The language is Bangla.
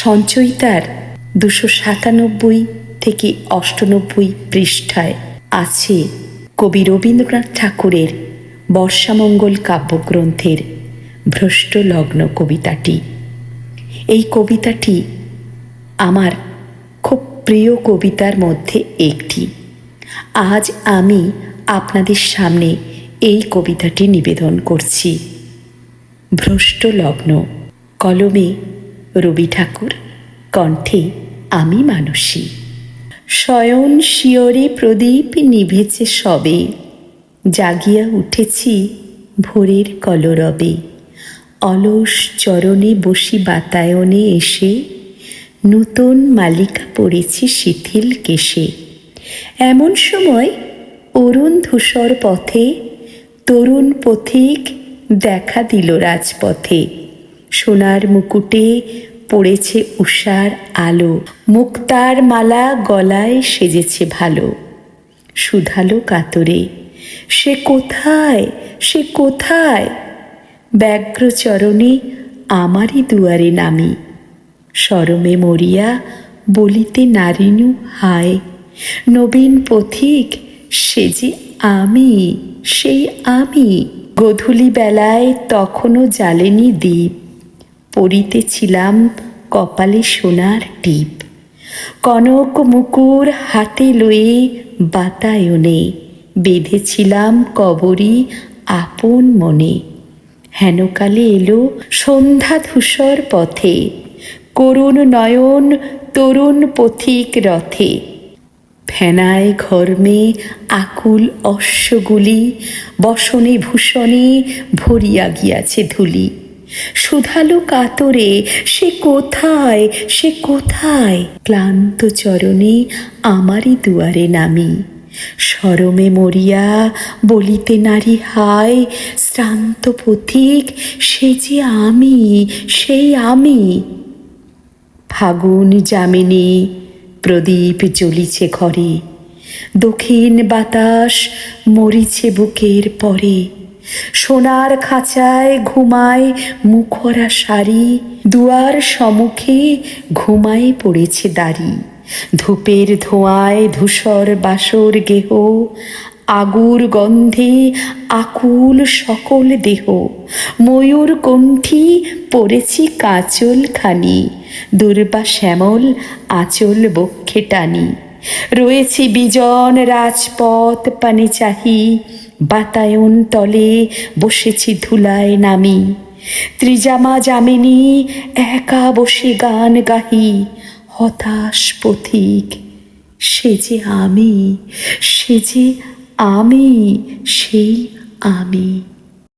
সঞ্চয়িতার দুশো সাতানব্বই থেকে অষ্টানব্বই পৃষ্ঠায় আছে কবি রবীন্দ্রনাথ ঠাকুরের বর্ষামঙ্গল কাব্যগ্রন্থের ভ্রষ্ট লগ্ন কবিতাটি। এই কবিতাটি আমার খুব প্রিয় কবিতার মধ্যে একটি। আজ আমি আপনাদের সামনে এই কবিতাটি নিবেদন করছি। ভ্রষ্ট লগ্ন কলমে রবি ঠাকুর, কণ্ঠে আমি মানসী। শয়ন শিয়রে প্রদীপ নিভেছে সবে, জাগিয়া উঠেছি ভোরের কলরবে। অলস চরণে বসি বাতায়নে এসে, নূতন মালিকা পড়েছি শিথিল কেশে। এমন সময় অরুণ ধূসর পথে, তরুণ পথিক দেখা দিল রাজপথে। সোনার মুকুটে পড়েছে উষার আলো। মুক্তার মালা গলায় সেজেছে ভালো। সুধালো কাতরে, সে কোথায় সে কোথায়? ব্যগ্র চরণে আমারই দুয়ারে নামি। সরমে মরিয়া বলিতে নারিনু, হায়, নবীন পথিক, সে যে আমি, সেই আমি। গধূলি বেলায় তখনও জ্বালেনি দ্বীপ। পড়িতেছিলাম কপালে সোনার টিপ। কনক মুকুর হাতে লয়ে বাতায়নে বেঁধেছিলাম কবরী আপন মনে। হেনকালে এলো সন্ধ্যা ধূসর পথে, করুণ নয়ন তরুণ পথিক রথে। ফেনায় ঘর্মে আকুল অশ্বগুলি, বসনে ভূষণে ভরিয়া গিয়াছে ধুলি। সুধালো কাতরে, সে কোথায় সে কোথায়? ক্লান্ত চরণে আমারই দুয়ারে নামি। সরমে মরিয়া বলিতে নারী হায়, শ্রান্ত পথিক, সে যে আমি, সেই আমি। ফাগুন যামিনী, প্রদীপ জ্বলিছে ঘরে। দক্ষিণ বাতাস মরিছে বুকের পরে। সোনার খাঁচায় ঘুমায় মুখরা শাড়ি, দুয়ার সম্মুখে ঘুমায় পড়েছে দাড়ি। ধূপের ধোঁয়ায় ধূসর বাসর গেহ, আগুর গন্ধে আকুল সকল দেহ। ময়ূর কণ্ঠী পড়েছি কাচল খানি, দুর্বা শ্যামল আঁচল বক্ষে টানি। রয়েছি বিজন রাজপথ পানে চাহি বাতায়ন তলে বসেছি ধুলায় নামি। ত্রিজামা যামিনী, একা বসে গান গাহি। হতাশ পথিক, সে যে আমি, সে যে আমি, সেই আমি।